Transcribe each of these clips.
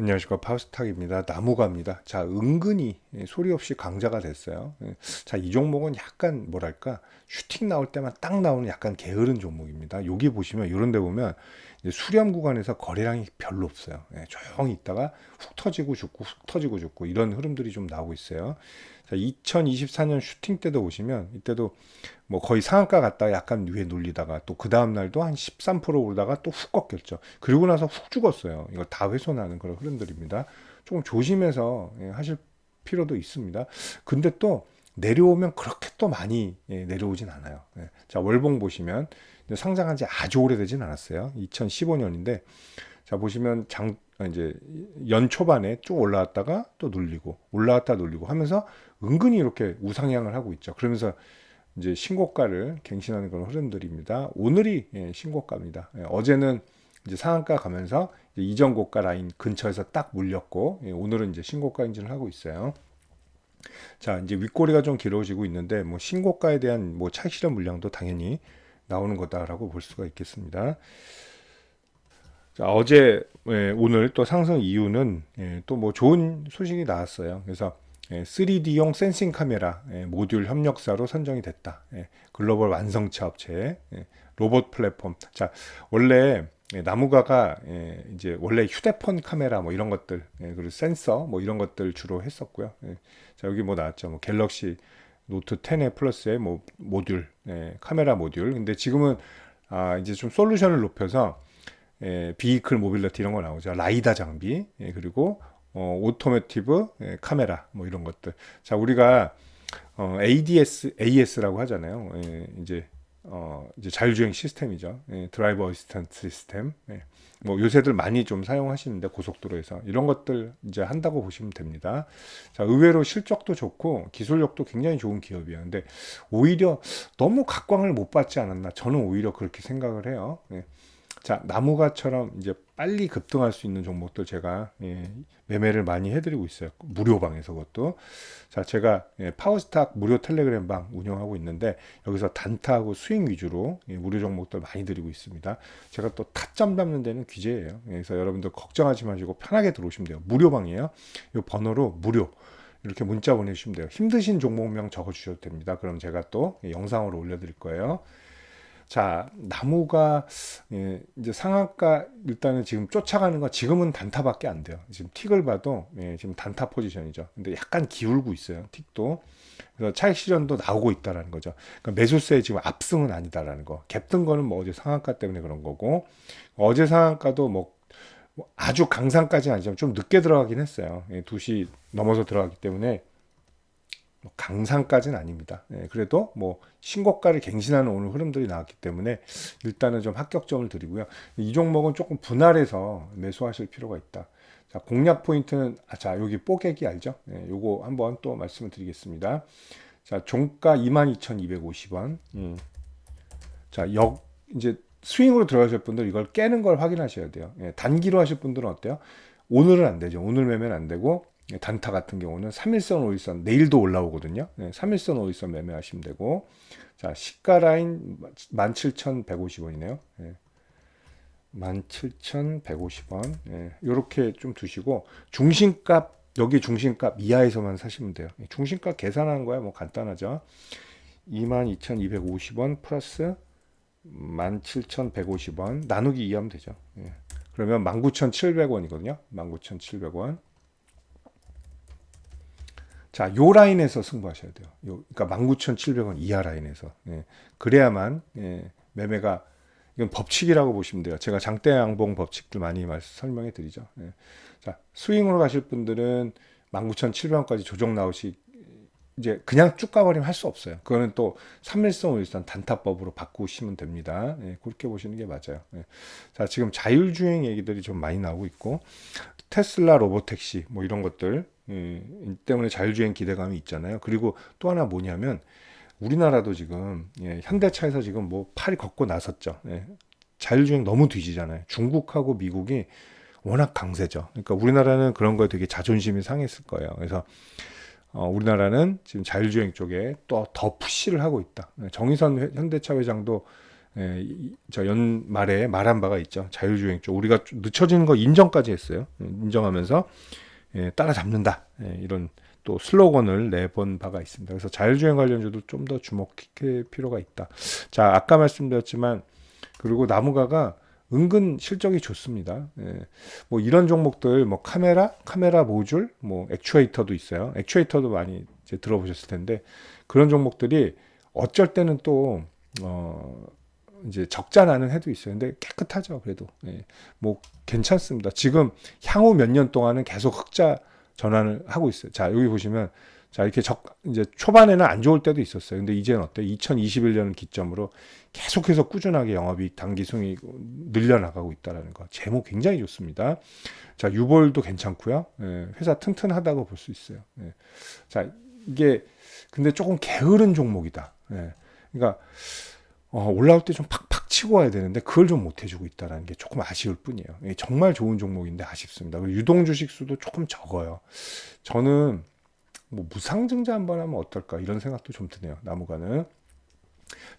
안녕하십니까 파우스탁입니다. 나무가입니다. 자 은근히 예, 소리 없이 강자가 됐어요. 예, 자이 종목은 약간 뭐랄까 슈팅 나올 때만 딱 나오는 약간 게으른 종목입니다. 여기 보시면 이런 데 보면 수렴 구간에서 거래량이 별로 없어요. 예, 조용히 있다가 훅 터지고 죽고 훅 터지고 죽고 이런 흐름들이 좀 나오고 있어요. 자 2024년 슈팅 때도 보시면 이때도 뭐 거의 상한가 갔다가 약간 위에 눌리다가 또 그 다음 날도 한 13% 오르다가 또 훅 꺾였죠. 그리고 나서 훅 죽었어요. 이거 다 훼손하는 그런 흐름들입니다. 조금 조심해서 예, 하실 필요도 있습니다. 근데 또 내려오면 그렇게 또 많이 예, 내려오진 않아요. 예. 자 월봉 보시면 상장한 지 아주 오래되진 않았어요. 2015년인데 자 보시면 장 이제 연 초반에 쭉 올라왔다가 또 눌리고 올라왔다 눌리고 하면서 은근히 이렇게 우상향을 하고 있죠. 그러면서 이제 신고가를 갱신하는 그런 흐름들입니다. 오늘이 예, 신고가입니다. 예, 어제는 이제 상한가 가면서 이제 이전 고가 라인 근처에서 딱 물렸고 예, 오늘은 이제 신고가 인증을 하고 있어요. 자 이제 윗꼬리가 좀 길어지고 있는데 뭐 신고가에 대한 뭐 차익 실현 물량도 당연히 나오는 거다라고 볼 수가 있겠습니다. 자, 어제 예, 오늘 또 상승 이유는 예, 또뭐 좋은 소식이 나왔어요. 그래서 예, 3D용 센싱 카메라 예, 모듈 협력사로 선정이 됐다. 예, 글로벌 완성차 업체 예, 로봇 플랫폼. 자 원래 예, 나무가가 예, 이제 원래 휴대폰 카메라 뭐 이런 것들 예, 그리고 센서 뭐 이런 것들 주로 했었고요. 예, 자 여기 뭐 나왔죠. 뭐 갤럭시 노트 10에 플러스의 뭐 모듈 예, 카메라 모듈. 근데 지금은 아 이제 좀 솔루션을 높여서 예, 비이클 모빌리티 이런 거 나오죠. 라이다 장비 예, 그리고 어, 오토매티브 예, 카메라 뭐 이런 것들. 자 우리가 어, ADS, AS라고 하잖아요. 예, 이제 어, 이제 자율주행 시스템이죠. 예, 드라이버 어시스턴트 시스템. 예. 뭐 요새들 많이 좀 사용하시는데 고속도로에서 이런 것들 이제 한다고 보시면 됩니다. 자, 의외로 실적도 좋고 기술력도 굉장히 좋은 기업이에요. 근데 오히려 너무 각광을 못 받지 않았나? 저는 오히려 그렇게 생각을 해요. 예. 자, 나무가처럼 이제 빨리 급등할 수 있는 종목들 제가 예, 매매를 많이 해드리고 있어요. 무료방에서 그것도. 자, 제가 예, 파워스탁 무료 텔레그램 방 운영하고 있는데 여기서 단타하고 스윙 위주로 예, 무료 종목들 많이 드리고 있습니다. 제가 또 타점 잡는 데는 귀재예요. 예, 그래서 여러분들 걱정하지 마시고 편하게 들어오시면 돼요. 무료방이에요. 이 번호로 무료. 이렇게 문자 보내주시면 돼요. 힘드신 종목명 적어주셔도 됩니다. 그럼 제가 또 예, 영상으로 올려드릴 거예요. 자, 나무가 예, 이제 상한가 일단은 지금 쫓아가는 거 지금은 단타밖에 안 돼요. 지금 틱을 봐도 예, 지금 단타 포지션이죠. 근데 약간 기울고 있어요. 틱도. 그래서 차익 실현도 나오고 있다라는 거죠. 그러니까 매수세에 지금 압승은 아니다라는 거. 갭든 거는 뭐 어제 상한가 때문에 그런 거고 어제 상한가도 뭐 아주 강상까지는 아니지만 좀 늦게 들어가긴 했어요. 예, 2시 넘어서 들어가기 때문에 뭐 강상까지는 아닙니다. 예, 그래도 뭐 신고가를 갱신하는 오늘 흐름들이 나왔기 때문에 일단은 좀 합격점을 드리고요. 이 종목은 조금 분할해서 매수하실 필요가 있다. 자, 공략 포인트는 아, 자 여기 뽀개기 알죠? 예, 요거 한번 또 말씀을 드리겠습니다. 자, 종가 22,250원. 음. 자, 역 이제 스윙으로 들어가실 분들 이걸 깨는 걸 확인하셔야 돼요. 예, 단기로 하실 분들은 어때요? 오늘은 안 되죠. 오늘 매매는 안 되고 단타 같은 경우는 3일선 5일선 내일도 올라오거든요. 네, 3일선 5일선 매매하시면 되고 자 시가 라인 17,150원이네요. 네. 17,150원 예, 이렇게 좀 두시고 중심값 여기 중심값 이하에서만 사시면 돼요. 중심값 계산하는 거야 뭐 간단하죠. 22,250원 플러스 17,150원 나누기 2 하면 되죠. 예. 그러면 19,700원이거든요. 19,700원. 자, 요 라인에서 승부하셔야 돼요. 요, 그러니까 19,700원 이하 라인에서. 예. 그래야만, 예, 매매가, 이건 법칙이라고 보시면 돼요. 제가 장대 양봉 법칙들 많이 말씀, 설명해 드리죠. 예. 자, 스윙으로 가실 분들은 19,700원까지 조정 나오시, 이제 그냥 쭉 가버리면 할 수 없어요. 그거는 또 3일선, 5일선 단타법으로 바꾸시면 됩니다. 예, 그렇게 보시는 게 맞아요. 예. 자, 지금 자율주행 얘기들이 좀 많이 나오고 있고, 테슬라 로보택시, 뭐 이런 것들, 예, 때문에 자율주행 기대감이 있잖아요. 그리고 또 하나 뭐냐면 우리나라도 지금 예, 현대차에서 지금 뭐 팔이 걷고 나섰죠. 예, 자율주행 너무 뒤지잖아요. 중국하고 미국이 워낙 강세죠. 그러니까 우리나라는 그런 거에 되게 자존심이 상했을 거예요. 그래서 어, 우리나라는 지금 자율주행 쪽에 또 더 푸시를 하고 있다. 예, 정의선 현대차 회장도 예, 이- 저 연말에 말한 바가 있죠. 자율주행 쪽 우리가 좀 늦춰지는 거 인정까지 했어요. 예, 인정하면서 예, 따라잡는다 예, 이런 또 슬로건을 내본 바가 있습니다. 그래서 자율주행 관련주도 좀 더 주목할 필요가 있다. 자 아까 말씀드렸지만 그리고 나무가가 은근 실적이 좋습니다. 예, 뭐 이런 종목들 뭐 카메라, 카메라 모듈, 뭐 액추에이터도 있어요. 액추에이터도 많이 들어보셨을 텐데 그런 종목들이 어쩔 때는 또 어, 이제 적자 나는 해도 있어요. 근데 깨끗하죠. 그래도 예, 뭐 괜찮습니다. 지금 향후 몇 년 동안은 계속 흑자 전환을 하고 있어요. 자 여기 보시면 자 이렇게 적 이제 초반에는 안 좋을 때도 있었어요. 근데 이제는 어때? 2021년을 기점으로 계속해서 꾸준하게 영업이익 단기순이 늘려나가고 있다라는 거. 제목 굉장히 좋습니다. 자 유볼도 괜찮고요. 예, 회사 튼튼하다고 볼 수 있어요. 예. 자 이게 근데 조금 게으른 종목이다. 예. 그러니까 어, 올라올 때 좀 팍팍 치고 와야 되는데 그걸 좀 못 해주고 있다는 게 조금 아쉬울 뿐이에요. 예, 정말 좋은 종목인데 아쉽습니다. 유동 주식 수도 조금 적어요. 저는 뭐 무상증자 한번 하면 어떨까 이런 생각도 좀 드네요. 나무가는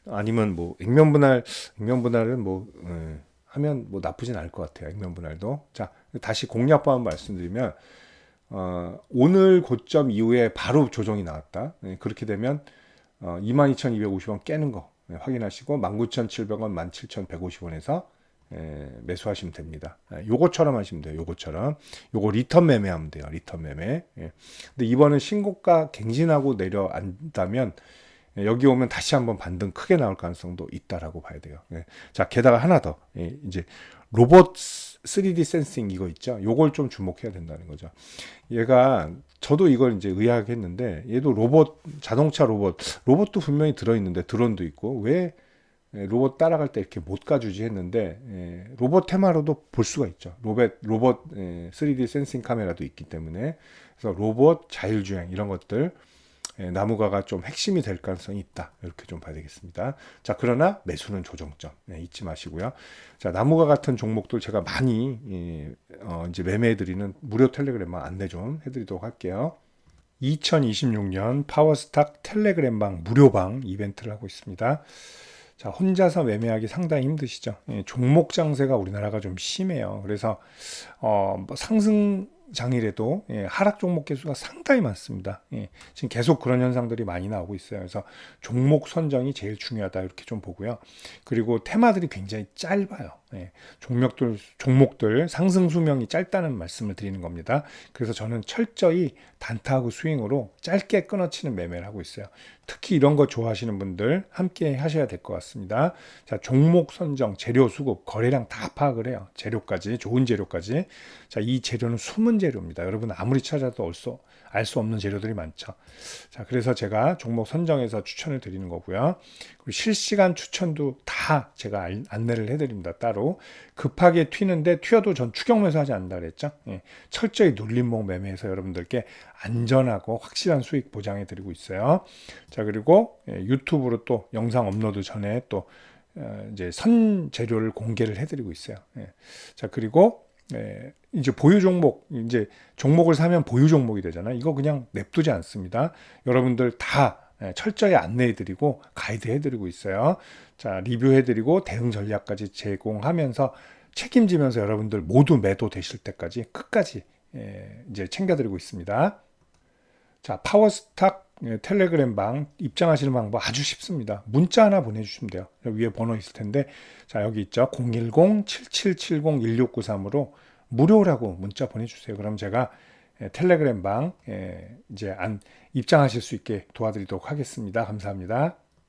아니면 뭐 액면 분할 액면 분할은 뭐 예, 하면 뭐 나쁘진 않을 것 같아요. 액면 분할도 자 다시 공략법 한번 말씀드리면 어, 오늘 고점 이후에 바로 조정이 나왔다. 예, 그렇게 되면 어, 22,250원 깨는 거 예, 확인하시고 19,700원, 17,150원에서 예, 매수하시면 됩니다. 예, 요거처럼 하시면 돼요. 요거처럼. 요거 리턴 매매하면 돼요. 리턴 매매. 예. 근데 이번은 신고가 갱신하고 내려앉다면 예, 여기 오면 다시 한번 반등 크게 나올 가능성도 있다라고 봐야 돼요. 예. 자, 게다가 하나 더. 예, 이제 로봇 3D 센싱 이거 있죠. 요걸 좀 주목해야 된다는 거죠. 얘가 저도 이걸 이제 의아하게 했는데 얘도 로봇 자동차 로봇 로봇도 분명히 들어 있는데 드론도 있고 왜 예, 로봇 따라갈 때 이렇게 못 가주지 했는데 예, 로봇 테마로도 볼 수가 있죠. 로봇 로봇 예, 3D 센싱 카메라도 있기 때문에 그래서 로봇 자율주행 이런 것들 예, 나무가가 좀 핵심이 될 가능성이 있다. 이렇게 좀 봐야 되겠습니다. 자, 그러나 매수는 조정점 예, 잊지 마시고요. 자, 나무가 같은 종목들 제가 많이 예, 어, 이제 매매해 드리는 무료 텔레그램만 안내 좀 해드리도록 할게요. 2026년 파워스탁 텔레그램방 무료방 이벤트를 하고 있습니다. 자, 혼자서 매매하기 상당히 힘드시죠? 예, 종목 장세가 우리나라가 좀 심해요. 그래서 어, 뭐 상승 장이라도 예, 하락 종목 개수가 상당히 많습니다. 예, 지금 계속 그런 현상들이 많이 나오고 있어요. 그래서 종목 선정이 제일 중요하다 이렇게 좀 보고요. 그리고 테마들이 굉장히 짧아요. 예, 종목들 종목들 상승 수명이 짧다는 말씀을 드리는 겁니다. 그래서 저는 철저히 단타하고 스윙으로 짧게 끊어치는 매매를 하고 있어요. 특히 이런 거 좋아하시는 분들 함께 하셔야 될 것 같습니다. 자, 종목 선정, 재료 수급, 거래량 다 파악을 해요. 재료까지, 좋은 재료까지. 자, 이 재료는 숨은 재료입니다. 여러분 아무리 찾아도 알수 없는 재료들이 많죠. 자, 그래서 제가 종목 선정해서 추천을 드리는 거고요. 그리고 실시간 추천도 다 제가 알- 안내를 해드립니다. 따로 급하게 튀는데 튀어도 전 추격 매수 하지 않는다 그랬죠. 예, 철저히 눌림목 매매해서 여러분들께 안전하고 확실한 수익 보장해 드리고 있어요. 자 그리고 예, 유튜브로 또 영상 업로드 전에 또 어, 이제 선 재료를 공개를 해드리고 있어요. 예. 자 그리고 예, 이제 보유 종목 이제 종목을 사면 보유 종목이 되잖아요. 이거 그냥 냅두지 않습니다. 여러분들 다 예, 철저히 안내해드리고 가이드해드리고 있어요. 자 리뷰해드리고 대응 전략까지 제공하면서 책임지면서 여러분들 모두 매도 되실 때까지 끝까지 예, 이제 챙겨드리고 있습니다. 자, 파워스탁 예, 텔레그램 방 입장하시는 방법 아주 쉽습니다. 문자 하나 보내주시면 돼요. 위에 번호 있을 텐데, 자, 여기 있죠. 010-7770-1693으로 무료라고 문자 보내주세요. 그럼 제가 예, 텔레그램 방 예, 이제 안 입장하실 수 있게 도와드리도록 하겠습니다. 감사합니다.